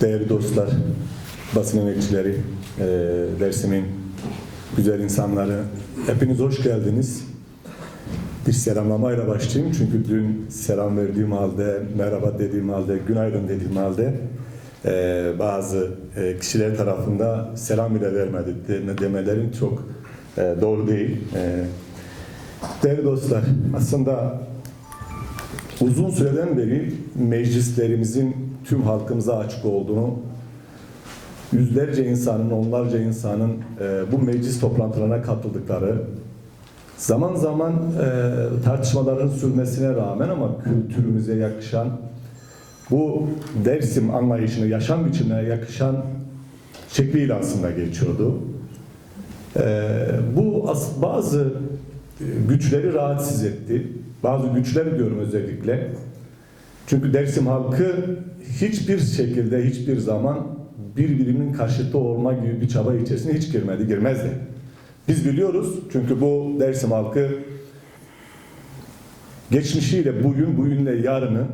Değerli dostlar, basın emekçileri, e, Dersim'in güzel insanları, hepiniz hoş geldiniz. Bir selamlamayla başlayayım çünkü dün selam verdiğim halde, merhaba dediğim halde, günaydın dediğim halde e, bazı e, kişiler tarafında selam bile vermedi deme- demelerin çok e, doğru değil. E, değerli dostlar, aslında uzun süreden beri meclislerimizin tüm halkımıza açık olduğunu, yüzlerce insanın, onlarca insanın e, bu meclis toplantılarına katıldıkları, zaman zaman e, tartışmaların sürmesine rağmen ama kültürümüze yakışan, bu Dersim anlayışını, yaşam biçimine yakışan şekliyle aslında geçiyordu. E, bu bazı güçleri rahatsız etti. Bazı güçler diyorum özellikle. Çünkü Dersim halkı hiçbir şekilde, hiçbir zaman birbirinin karşıtı olma gibi bir çaba içerisine hiç girmedi, girmezdi. Biz biliyoruz çünkü bu Dersim halkı geçmişiyle bugün, bugünle yarını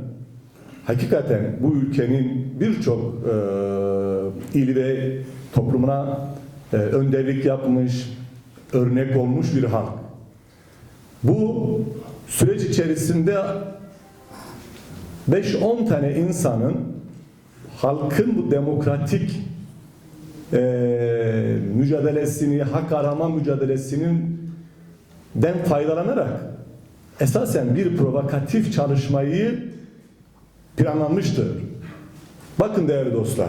hakikaten bu ülkenin birçok e, il ve toplumuna e, önderlik yapmış, örnek olmuş bir halk. Bu süreç içerisinde 5-10 tane insanın halkın bu demokratik e, mücadelesini, hak arama mücadelesinin den faydalanarak esasen bir provokatif çalışmayı planlanmıştır. Bakın değerli dostlar.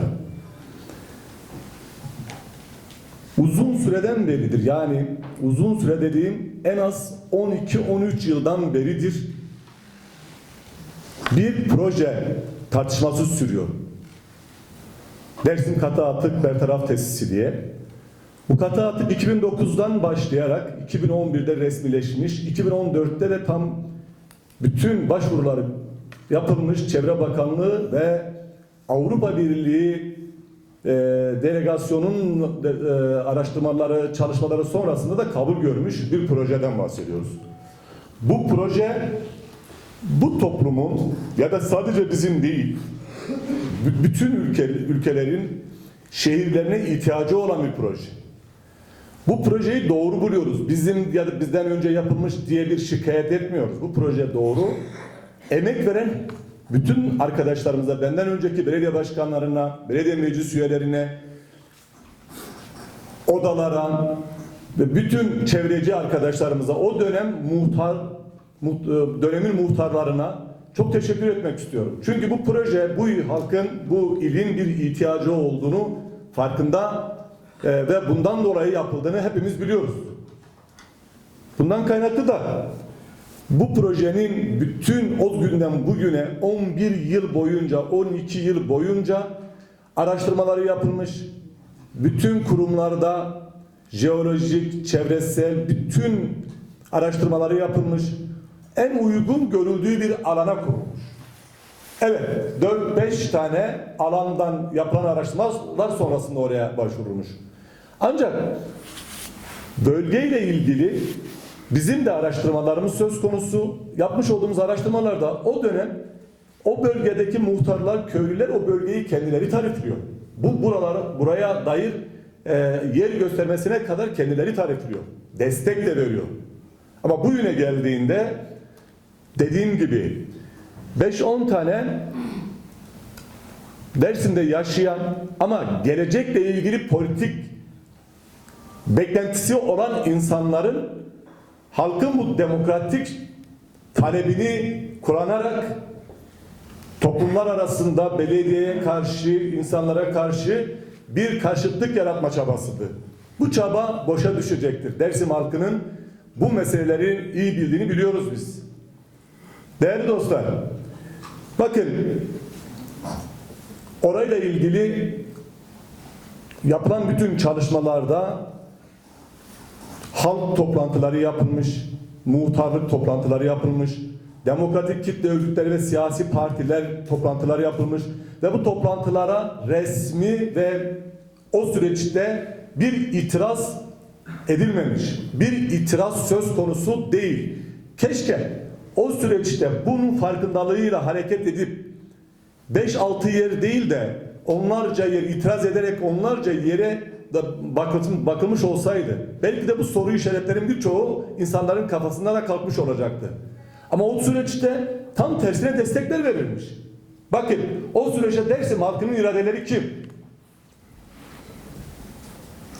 Uzun süreden beridir yani uzun süre dediğim en az 12-13 yıldan beridir bir proje tartışması sürüyor. Dersim katı atık bertaraf tesisi diye. Bu katı atık 2009'dan başlayarak 2011'de resmileşmiş, 2014'te de tam bütün başvuruları yapılmış Çevre Bakanlığı ve Avrupa Birliği e, delegasyonun e, araştırmaları, çalışmaları sonrasında da kabul görmüş bir projeden bahsediyoruz. Bu proje bu toplumun ya da sadece bizim değil, bütün ülke, ülkelerin şehirlerine ihtiyacı olan bir proje. Bu projeyi doğru buluyoruz. Bizim ya da bizden önce yapılmış diye bir şikayet etmiyoruz. Bu proje doğru. Emek veren bütün arkadaşlarımıza, benden önceki belediye başkanlarına, belediye meclis üyelerine, odalara ve bütün çevreci arkadaşlarımıza o dönem muhtar muht- dönemin muhtarlarına çok teşekkür etmek istiyorum. Çünkü bu proje bu halkın bu ilin bir ihtiyacı olduğunu farkında e, ve bundan dolayı yapıldığını hepimiz biliyoruz. Bundan kaynaklı da bu projenin bütün o günden bugüne 11 yıl boyunca 12 yıl boyunca araştırmaları yapılmış. Bütün kurumlarda jeolojik, çevresel bütün araştırmaları yapılmış. En uygun görüldüğü bir alana kurulmuş. Evet, 4-5 tane alandan yapılan araştırmalar sonrasında oraya başvurulmuş. Ancak bölgeyle ilgili bizim de araştırmalarımız söz konusu. Yapmış olduğumuz araştırmalarda o dönem o bölgedeki muhtarlar, köylüler o bölgeyi kendileri tarifliyor. Bu buralara buraya dair e, yer göstermesine kadar kendileri tarifliyor. Destek de veriyor. Ama bugüne geldiğinde dediğim gibi 5-10 tane Dersim'de yaşayan ama gelecekle ilgili politik beklentisi olan insanların halkın bu demokratik talebini kullanarak toplumlar arasında belediyeye karşı, insanlara karşı bir karşıtlık yaratma çabasıdır. Bu çaba boşa düşecektir. Dersim halkının bu meseleleri iyi bildiğini biliyoruz biz. Değerli dostlar, bakın orayla ilgili yapılan bütün çalışmalarda halk toplantıları yapılmış, muhtarlık toplantıları yapılmış, demokratik kitle örgütleri ve siyasi partiler toplantıları yapılmış ve bu toplantılara resmi ve o süreçte bir itiraz edilmemiş. Bir itiraz söz konusu değil. Keşke o süreçte bunun farkındalığıyla hareket edip 5-6 yer değil de onlarca yer itiraz ederek onlarca yere da bakılmış, olsaydı belki de bu soru işaretlerin birçoğu insanların kafasında da kalkmış olacaktı. Ama o süreçte tam tersine destekler verilmiş. Bakın o süreçte Dersim halkının iradeleri kim?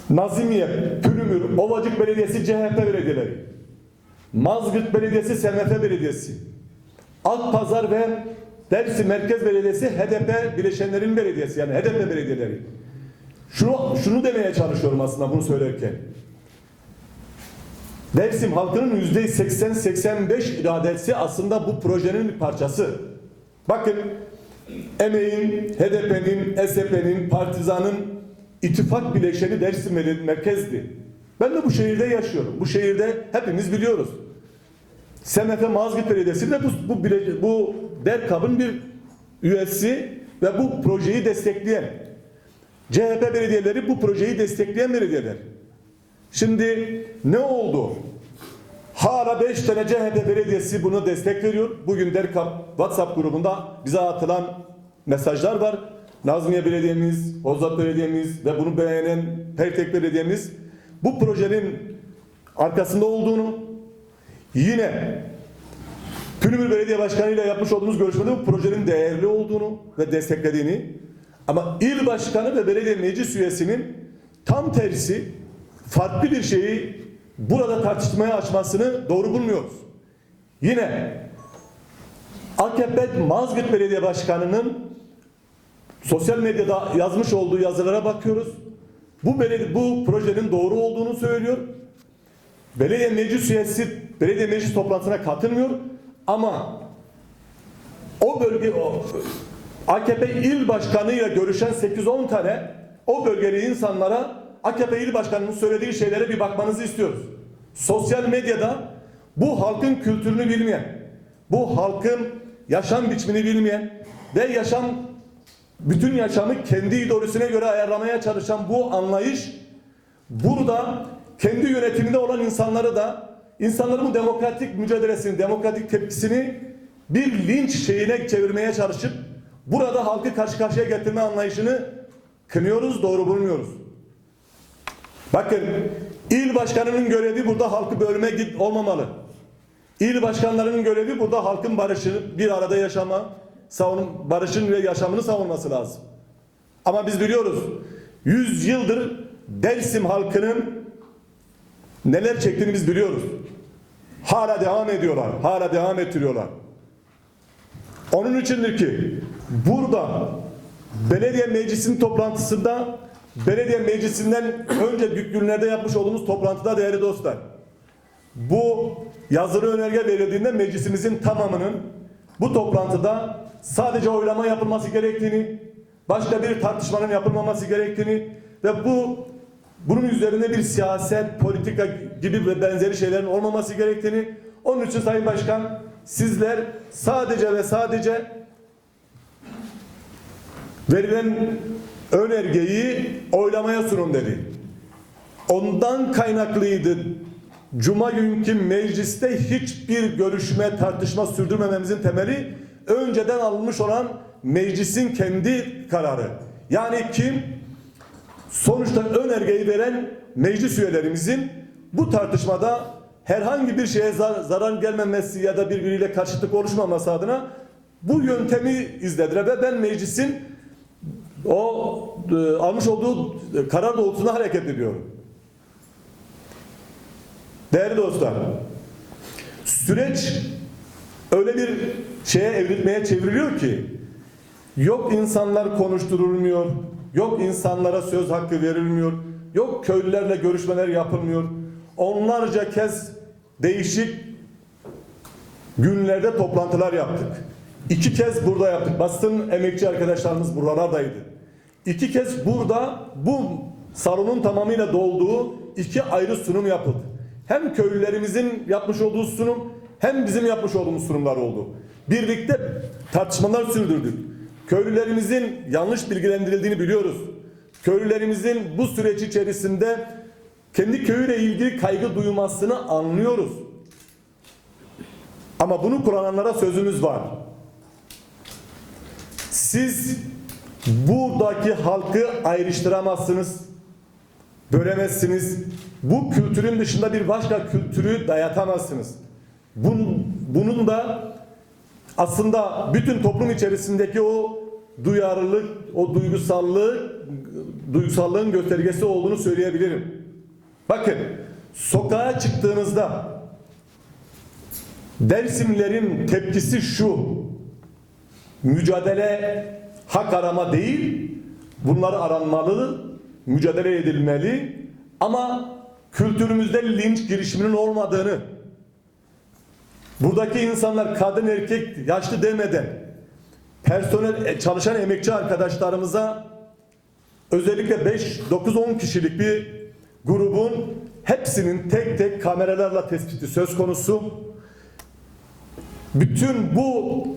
Nazimiye, Pürümür, Ovacık Belediyesi CHP belediyeleri. Mazgirt Belediyesi SMF Belediyesi. Akpazar ve Dersim Merkez Belediyesi HDP bileşenlerin belediyesi yani HDP belediyeleri. Şunu, şunu demeye çalışıyorum aslında bunu söylerken. Dersim halkının yüzde 80-85 iradesi aslında bu projenin bir parçası. Bakın emeğin, HDP'nin, SP'nin, Partizan'ın ittifak bileşeni Dersim merkezdi. Ben de bu şehirde yaşıyorum. Bu şehirde hepimiz biliyoruz. SMF Mazgirt Belediyesi de bu, bu, bu DERKAB'ın bir üyesi ve bu projeyi destekleyen. CHP belediyeleri bu projeyi destekleyen belediyeler. Şimdi ne oldu? Hala 5 tane CHP belediyesi bunu destek veriyor. Bugün DERKAB WhatsApp grubunda bize atılan mesajlar var. Nazmiye Belediyemiz, Hozat Belediyemiz ve bunu beğenen Pertek Belediyemiz bu projenin arkasında olduğunu yine Pülümür Belediye Başkanı ile yapmış olduğumuz görüşmede bu projenin değerli olduğunu ve desteklediğini ama il başkanı ve belediye meclis üyesinin tam tersi farklı bir şeyi burada tartışmaya açmasını doğru bulmuyoruz. Yine AKP Mazgirt Belediye Başkanı'nın sosyal medyada yazmış olduğu yazılara bakıyoruz. Bu belediye, bu projenin doğru olduğunu söylüyor. Belediye meclis üyesi belediye meclis toplantısına katılmıyor ama o bölge o, AKP il başkanıyla görüşen 8-10 tane o bölgeli insanlara AKP il başkanının söylediği şeylere bir bakmanızı istiyoruz. Sosyal medyada bu halkın kültürünü bilmeyen, bu halkın yaşam biçimini bilmeyen ve yaşam bütün yaşamı kendi ideolojisine göre ayarlamaya çalışan bu anlayış burada kendi yönetiminde olan insanları da insanların demokratik mücadelesini, demokratik tepkisini bir linç şeyine çevirmeye çalışıp burada halkı karşı karşıya getirme anlayışını kınıyoruz, doğru bulmuyoruz. Bakın il başkanının görevi burada halkı bölme olmamalı. İl başkanlarının görevi burada halkın barışını bir arada yaşama, savun, barışın ve yaşamını savunması lazım. Ama biz biliyoruz 100 yıldır Dersim halkının neler çektiğini biz biliyoruz. Hala devam ediyorlar. Hala devam ettiriyorlar. Onun içindir ki burada belediye meclisinin toplantısında belediye meclisinden önce günlerde yapmış olduğumuz toplantıda değerli dostlar bu yazılı önerge verildiğinde meclisimizin tamamının bu toplantıda sadece oylama yapılması gerektiğini, başka bir tartışmanın yapılmaması gerektiğini ve bu bunun üzerinde bir siyaset, politika gibi ve benzeri şeylerin olmaması gerektiğini, onun için Sayın Başkan sizler sadece ve sadece verilen önergeyi oylamaya sunun dedi. Ondan kaynaklıydı Cuma günkü mecliste hiçbir görüşme, tartışma sürdürmememizin temeli önceden alınmış olan meclisin kendi kararı. Yani kim? Sonuçta önergeyi veren meclis üyelerimizin bu tartışmada herhangi bir şeye zar- zarar gelmemesi ya da birbiriyle karşıtlık oluşmaması adına bu yöntemi izlediler ve ben meclisin o e, almış olduğu karar doğrultusunda hareket ediyorum. Değerli dostlar, süreç öyle bir şeye evrilmeye çevriliyor ki yok insanlar konuşturulmuyor, yok insanlara söz hakkı verilmiyor, yok köylülerle görüşmeler yapılmıyor. Onlarca kez değişik günlerde toplantılar yaptık. İki kez burada yaptık. Basın emekçi arkadaşlarımız buralardaydı. İki kez burada bu salonun tamamıyla dolduğu iki ayrı sunum yapıldı. Hem köylülerimizin yapmış olduğu sunum hem bizim yapmış olduğumuz sunumlar oldu. Birlikte tartışmalar sürdürdük. Köylülerimizin yanlış bilgilendirildiğini biliyoruz. Köylülerimizin bu süreç içerisinde kendi köyüyle ilgili kaygı duymasını anlıyoruz. Ama bunu kullananlara sözümüz var. Siz Buradaki halkı ayrıştıramazsınız. Bölemezsiniz. Bu kültürün dışında bir başka kültürü dayatamazsınız. Bunun, bunun da aslında bütün toplum içerisindeki o duyarlılık, o duygusallığı, duygusallığın göstergesi olduğunu söyleyebilirim. Bakın, sokağa çıktığınızda Dersimlerin tepkisi şu. Mücadele hak arama değil, bunlar aranmalı, mücadele edilmeli ama kültürümüzde linç girişiminin olmadığını, buradaki insanlar kadın erkek yaşlı demeden personel e, çalışan emekçi arkadaşlarımıza özellikle 5 9 10 kişilik bir grubun hepsinin tek tek kameralarla tespiti söz konusu. Bütün bu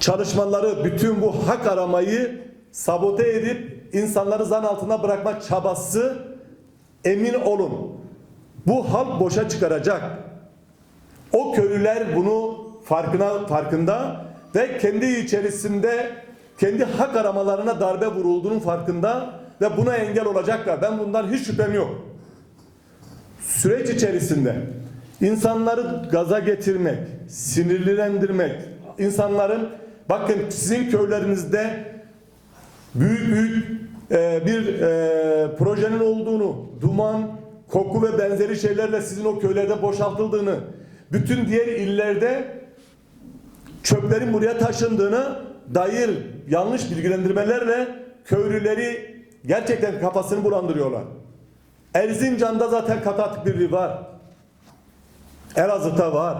çalışmaları, bütün bu hak aramayı sabote edip insanları zan altına bırakma çabası emin olun. Bu halk boşa çıkaracak. O köylüler bunu farkına farkında ve kendi içerisinde kendi hak aramalarına darbe vurulduğunun farkında ve buna engel olacaklar. Ben bundan hiç şüphem yok. Süreç içerisinde insanları gaza getirmek, sinirlendirmek, insanların bakın sizin köylerinizde büyük büyük e, bir e, projenin olduğunu, duman, koku ve benzeri şeylerle sizin o köylerde boşaltıldığını, bütün diğer illerde çöplerin buraya taşındığını dair yanlış bilgilendirmelerle köylüleri gerçekten kafasını bulandırıyorlar. Erzincan'da zaten katı atık birliği var. Elazığ'da var.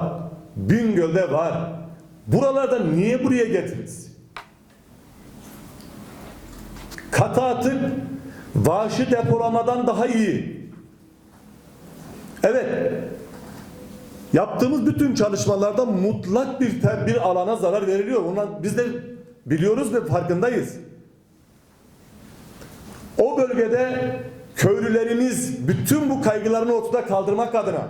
Bingöl'de var. Buralarda niye buraya getiririz? Katı atık vahşi depolamadan daha iyi. Evet. Yaptığımız bütün çalışmalarda mutlak bir bir alana zarar veriliyor. Ondan biz de biliyoruz ve farkındayız. O bölgede köylülerimiz bütün bu kaygılarını ortada kaldırmak adına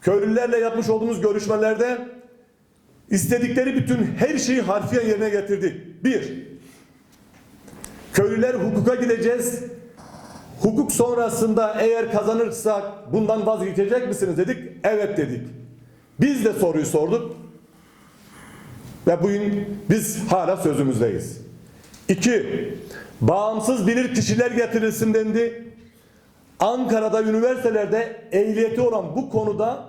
köylülerle yapmış olduğumuz görüşmelerde istedikleri bütün her şeyi harfiyen yerine getirdik. Bir, köylüler hukuka gideceğiz. Hukuk sonrasında eğer kazanırsak bundan vazgeçecek misiniz dedik. Evet dedik. Biz de soruyu sorduk. Ve bugün biz hala sözümüzdeyiz. İki, bağımsız bilir kişiler getirilsin dendi. Ankara'da üniversitelerde ehliyeti olan bu konuda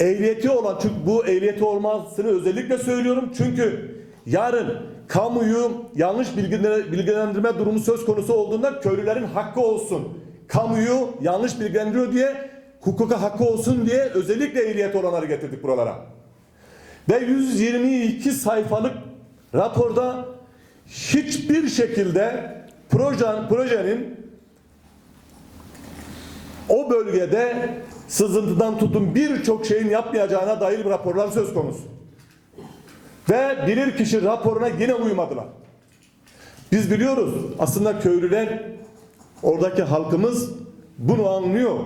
ehliyeti olan çünkü bu ehliyeti olmasını özellikle söylüyorum. Çünkü yarın kamuyu yanlış bilgilendirme, durumu söz konusu olduğunda köylülerin hakkı olsun. Kamuyu yanlış bilgilendiriyor diye hukuka hakkı olsun diye özellikle ehliyeti olanları getirdik buralara. Ve 122 sayfalık raporda hiçbir şekilde projen, projenin o bölgede sızıntıdan tutun birçok şeyin yapmayacağına dair raporlar söz konusu. Ve bilir kişi raporuna yine uymadılar. Biz biliyoruz aslında köylüler oradaki halkımız bunu anlıyor.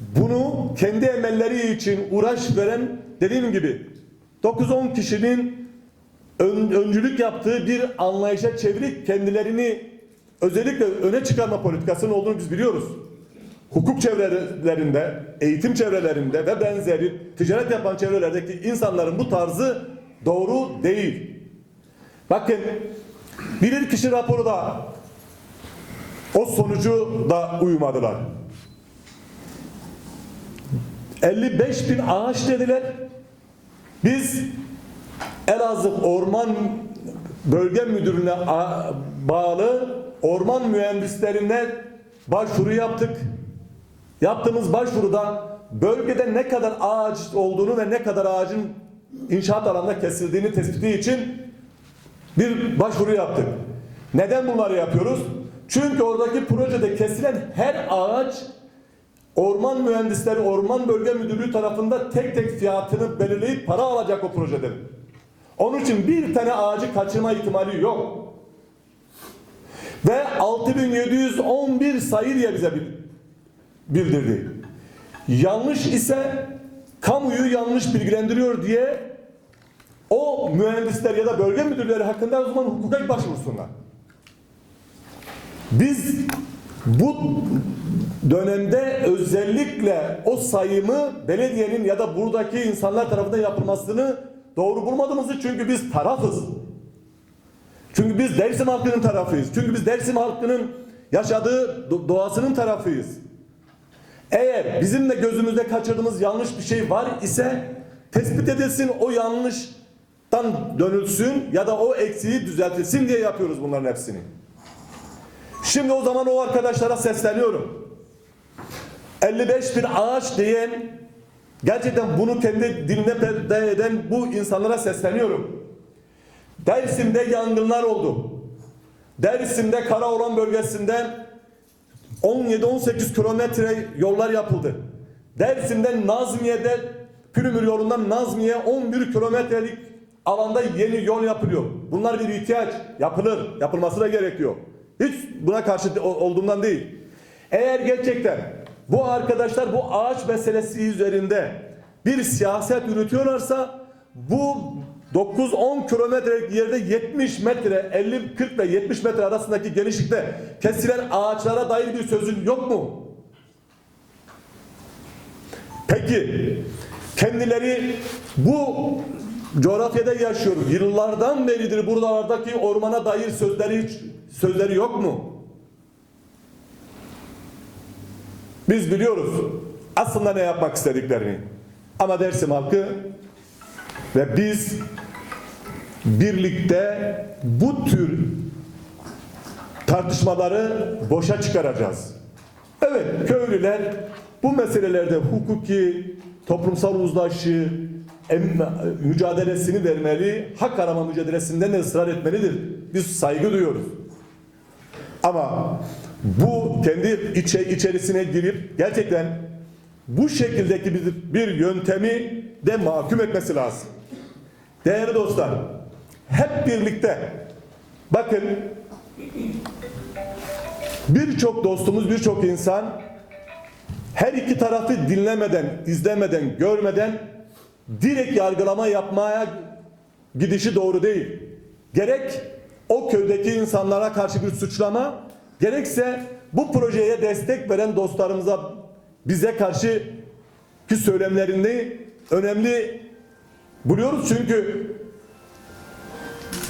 Bunu kendi emelleri için uğraş veren dediğim gibi 9-10 kişinin ön, öncülük yaptığı bir anlayışa çevirip kendilerini özellikle öne çıkarma politikasının olduğunu biz biliyoruz hukuk çevrelerinde, eğitim çevrelerinde ve benzeri ticaret yapan çevrelerdeki insanların bu tarzı doğru değil. Bakın bilir kişi raporu da o sonucu da uymadılar. 55 bin ağaç dediler. Biz Elazığ Orman Bölge Müdürlüğü'ne bağlı orman mühendislerine başvuru yaptık. Yaptığımız başvuruda bölgede ne kadar ağaç olduğunu ve ne kadar ağacın inşaat alanında kesildiğini tespiti için bir başvuru yaptık. Neden bunları yapıyoruz? Çünkü oradaki projede kesilen her ağaç orman mühendisleri, orman bölge müdürlüğü tarafında tek tek fiyatını belirleyip para alacak o projeden. Onun için bir tane ağacı kaçırma ihtimali yok. Ve 6711 sayı diye bize bildirdi. Yanlış ise kamuyu yanlış bilgilendiriyor diye o mühendisler ya da bölge müdürleri hakkında o zaman hukuka başvursunlar. Biz bu dönemde özellikle o sayımı belediyenin ya da buradaki insanlar tarafından yapılmasını doğru bulmadığımızı çünkü biz tarafız. Çünkü biz Dersim halkının tarafıyız. Çünkü biz Dersim halkının yaşadığı do- doğasının tarafıyız. Eğer bizim de gözümüzde kaçırdığımız yanlış bir şey var ise tespit edilsin o yanlıştan dönülsün ya da o eksiği düzeltilsin diye yapıyoruz bunların hepsini. Şimdi o zaman o arkadaşlara sesleniyorum. 55 bin ağaç diyen gerçekten bunu kendi diline perde eden bu insanlara sesleniyorum. Dersim'de yangınlar oldu. Dersim'de Karaoğlan bölgesinden 17-18 kilometre yollar yapıldı. Dersim'den Nazmiye'de Pürümür yolundan Nazmiye 11 kilometrelik alanda yeni yol yapılıyor. Bunlar bir ihtiyaç. Yapılır. Yapılması da gerekiyor. Hiç buna karşı olduğumdan değil. Eğer gerçekten bu arkadaşlar bu ağaç meselesi üzerinde bir siyaset yürütüyorlarsa bu 9-10 kilometrelik yerde 70 metre 50-40 ve 70 metre arasındaki genişlikte kesilen ağaçlara dair bir sözün yok mu? Peki kendileri bu coğrafyada yaşıyor. Yıllardan beridir buralardaki ormana dair sözleri hiç sözleri yok mu? Biz biliyoruz aslında ne yapmak istediklerini. Ama Dersim halkı ve biz birlikte bu tür tartışmaları boşa çıkaracağız. Evet köylüler bu meselelerde hukuki, toplumsal uzlaşı, mücadelesini vermeli, hak arama mücadelesinden de ısrar etmelidir. Biz saygı duyuyoruz. Ama bu kendi içe, içerisine girip gerçekten bu şekildeki bir, bir yöntemi de mahkum etmesi lazım. Değerli dostlar, hep birlikte bakın birçok dostumuz, birçok insan her iki tarafı dinlemeden, izlemeden, görmeden direkt yargılama yapmaya gidişi doğru değil. Gerek o köydeki insanlara karşı bir suçlama, gerekse bu projeye destek veren dostlarımıza bize karşı ki söylemlerini önemli buluyoruz çünkü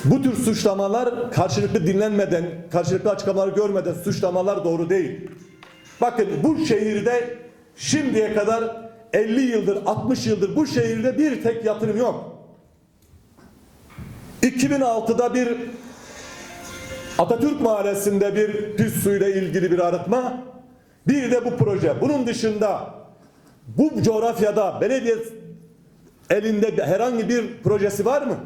bu tür suçlamalar karşılıklı dinlenmeden, karşılıklı açıklamaları görmeden suçlamalar doğru değil. Bakın bu şehirde şimdiye kadar 50 yıldır, 60 yıldır bu şehirde bir tek yatırım yok. 2006'da bir Atatürk Mahallesi'nde bir pis suyla ilgili bir arıtma, bir de bu proje. Bunun dışında bu coğrafyada belediye elinde herhangi bir projesi var mı?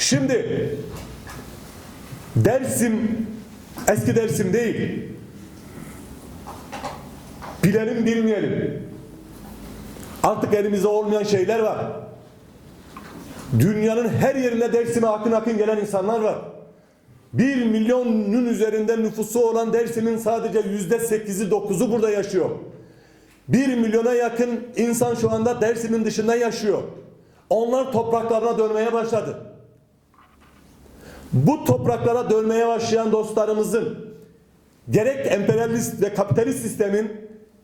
Şimdi Dersim eski Dersim değil. Bilelim bilmeyelim. Artık elimizde olmayan şeyler var. Dünyanın her yerine Dersim'e akın akın gelen insanlar var. Bir milyonun üzerinde nüfusu olan Dersim'in sadece yüzde sekizi dokuzu burada yaşıyor. Bir milyona yakın insan şu anda Dersim'in dışında yaşıyor. Onlar topraklarına dönmeye başladı. Bu topraklara dönmeye başlayan dostlarımızın gerek emperyalist ve kapitalist sistemin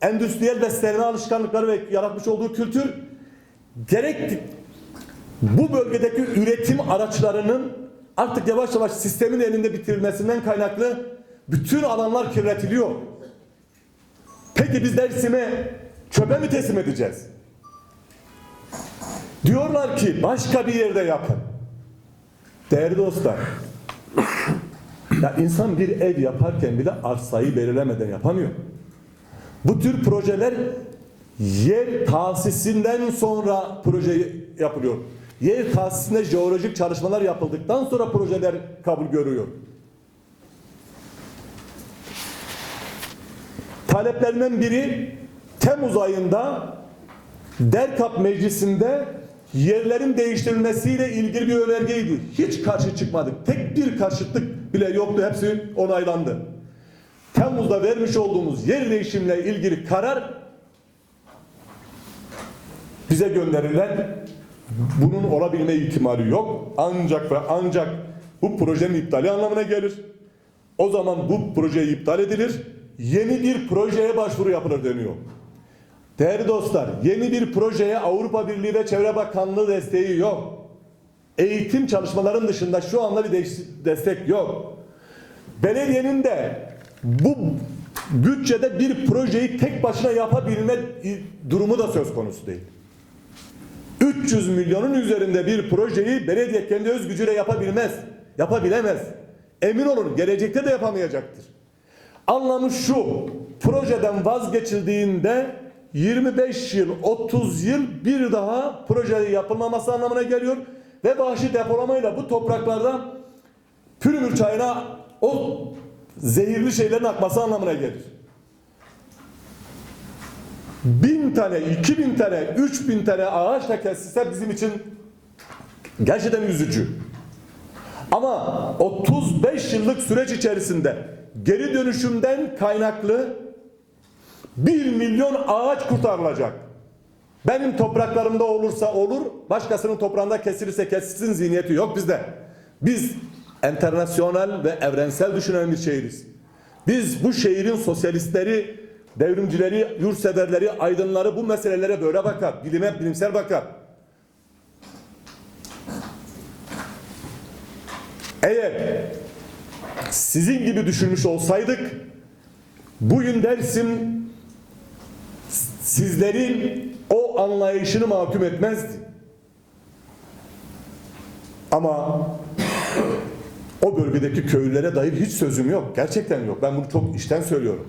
endüstriyel beslenme alışkanlıkları ve yaratmış olduğu kültür gerek bu bölgedeki üretim araçlarının artık yavaş yavaş sistemin elinde bitirilmesinden kaynaklı bütün alanlar kirletiliyor. Peki biz Dersim'e çöpe mi teslim edeceğiz? Diyorlar ki başka bir yerde yapın. Değerli dostlar, ya insan bir ev yaparken bile arsayı belirlemeden yapamıyor. Bu tür projeler yer tahsisinden sonra proje yapılıyor. Yer tahsisinde jeolojik çalışmalar yapıldıktan sonra projeler kabul görüyor. Taleplerinden biri Temmuz ayında Derkap Meclisi'nde yerlerin değiştirilmesiyle ilgili bir önergeydi. Hiç karşı çıkmadık. Tek bir karşıtlık bile yoktu. Hepsi onaylandı. Temmuz'da vermiş olduğumuz yer değişimle ilgili karar bize gönderilen Bunun olabilme ihtimali yok. Ancak ve ancak bu projenin iptali anlamına gelir. O zaman bu proje iptal edilir. Yeni bir projeye başvuru yapılır deniyor. Değerli dostlar, yeni bir projeye Avrupa Birliği ve Çevre Bakanlığı desteği yok. Eğitim çalışmaların dışında şu anda bir des- destek yok. Belediyenin de bu bütçede bir projeyi tek başına yapabilme durumu da söz konusu değil. 300 milyonun üzerinde bir projeyi belediye kendi öz gücüyle yapabilmez. Yapabilemez. Emin olun gelecekte de yapamayacaktır. Anlamı şu. Projeden vazgeçildiğinde 25 yıl, 30 yıl bir daha proje yapılmaması anlamına geliyor ve vahşi depolamayla bu topraklarda pürümür çayına o zehirli şeylerin akması anlamına gelir. Bin tane, iki bin tane, üç bin tane ağaç da kesilse bizim için gerçekten üzücü. Ama 35 yıllık süreç içerisinde geri dönüşümden kaynaklı 1 milyon ağaç kurtarılacak. Benim topraklarımda olursa olur, başkasının toprağında kesilirse kesilsin zihniyeti yok bizde. Biz internasyonel ve evrensel düşünen bir şehiriz. Biz bu şehrin sosyalistleri, devrimcileri, yurtseverleri, aydınları bu meselelere böyle bakar. Bilime, bilimsel bakar. Eğer sizin gibi düşünmüş olsaydık bugün Dersim sizlerin o anlayışını mahkum etmezdi. Ama o bölgedeki köylülere dair hiç sözüm yok. Gerçekten yok. Ben bunu çok işten söylüyorum.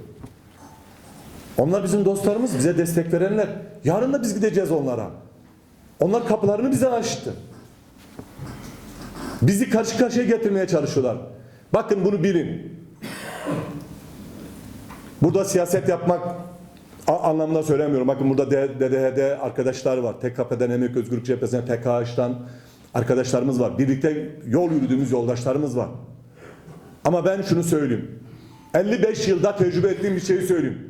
Onlar bizim dostlarımız, bize destek verenler. Yarın da biz gideceğiz onlara. Onlar kapılarını bize açtı. Bizi karşı karşıya getirmeye çalışıyorlar. Bakın bunu bilin. Burada siyaset yapmak a- anlamında söylemiyorum. Bakın burada DDH'de arkadaşlar var. TKP'den, Emek Özgürlük Cephesi'nden, PKH'dan arkadaşlarımız var. Birlikte yol yürüdüğümüz yoldaşlarımız var. Ama ben şunu söyleyeyim. 55 yılda tecrübe ettiğim bir şeyi söyleyeyim.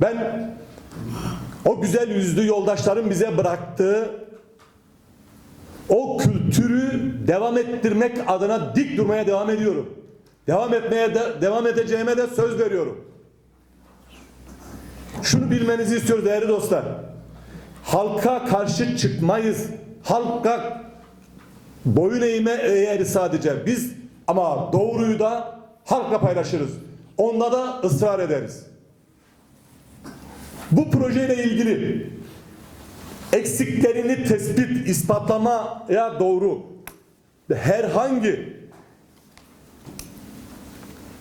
Ben o güzel yüzlü yoldaşların bize bıraktığı o kültürü devam ettirmek adına dik durmaya devam ediyorum. Devam etmeye de, devam edeceğime de söz veriyorum. Şunu bilmenizi istiyoruz değerli dostlar. Halka karşı çıkmayız. Halka boyun eğme eğeri sadece biz ama doğruyu da halkla paylaşırız. Onda da ısrar ederiz. Bu projeyle ilgili eksiklerini tespit, ispatlamaya doğru herhangi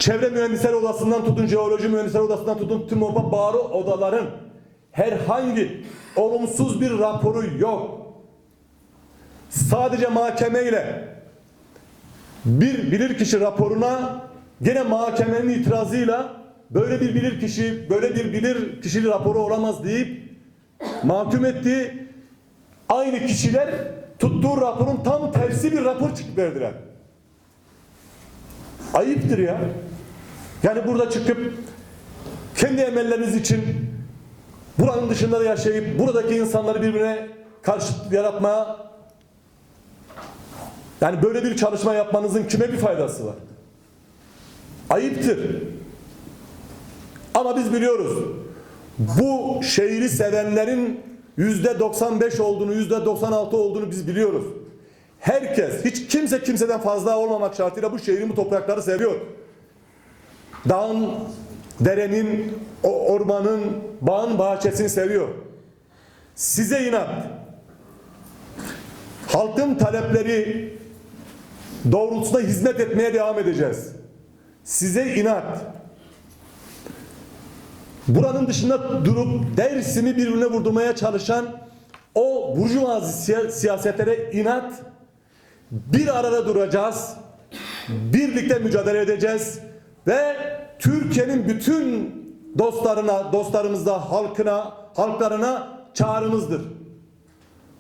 çevre mühendisleri odasından tutun, jeoloji mühendisleri odasından tutun, tüm o bağlı odaların herhangi olumsuz bir raporu yok. Sadece mahkemeyle bir bilirkişi raporuna gene mahkemenin itirazıyla böyle bir bilirkişi, böyle bir bilir kişili raporu olamaz deyip mahkum etti. Aynı kişiler tuttuğu raporun tam tersi bir rapor çıkıp verdiler. Ayıptır ya. Yani burada çıkıp kendi emelleriniz için buranın dışında da yaşayıp buradaki insanları birbirine karşı yaratmaya yani böyle bir çalışma yapmanızın kime bir faydası var? Ayıptır. Ama biz biliyoruz. Bu şehri sevenlerin yüzde 95 olduğunu, yüzde 96 olduğunu biz biliyoruz. Herkes, hiç kimse kimseden fazla olmamak şartıyla bu şehrin bu toprakları seviyor. Dağın, derenin, ormanın, bağın, bahçesini seviyor. Size inat. Halkın talepleri doğrultusunda hizmet etmeye devam edeceğiz. Size inat. Buranın dışında durup Dersim'i birbirine vurdurmaya çalışan o burjuvazi siya- siyasetlere inat bir arada duracağız. Birlikte mücadele edeceğiz ve Türkiye'nin bütün dostlarına, dostlarımızda, halkına, halklarına çağrımızdır.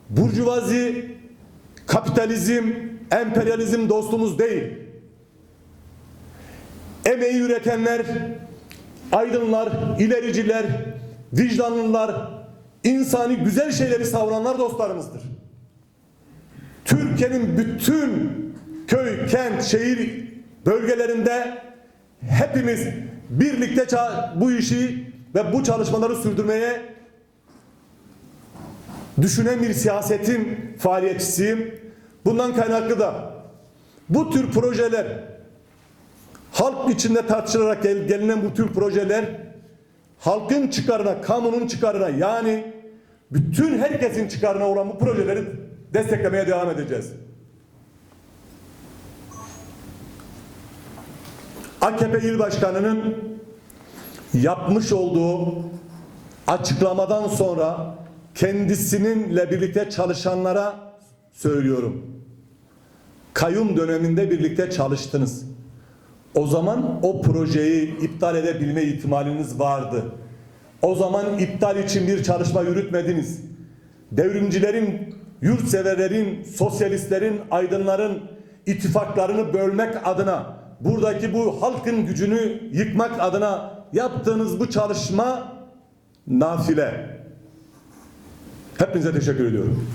Burjuvazi, kapitalizm, emperyalizm dostumuz değil. Emeği üretenler, aydınlar, ilericiler, vicdanlılar, insani güzel şeyleri savunanlar dostlarımızdır. Türkiye'nin bütün köy, kent, şehir bölgelerinde hepimiz birlikte bu işi ve bu çalışmaları sürdürmeye düşünen bir siyasetin faaliyetçisiyim. Bundan kaynaklı da bu tür projeler halk içinde tartışılarak gel- gelinen bu tür projeler halkın çıkarına, kamunun çıkarına yani bütün herkesin çıkarına olan bu projeleri desteklemeye devam edeceğiz. AKP İl Başkanı'nın yapmış olduğu açıklamadan sonra kendisininle birlikte çalışanlara söylüyorum. Kayyum döneminde birlikte çalıştınız. O zaman o projeyi iptal edebilme ihtimaliniz vardı. O zaman iptal için bir çalışma yürütmediniz. Devrimcilerin, yurtseverlerin, sosyalistlerin, aydınların ittifaklarını bölmek adına, buradaki bu halkın gücünü yıkmak adına yaptığınız bu çalışma nafile. Hepinize teşekkür ediyorum.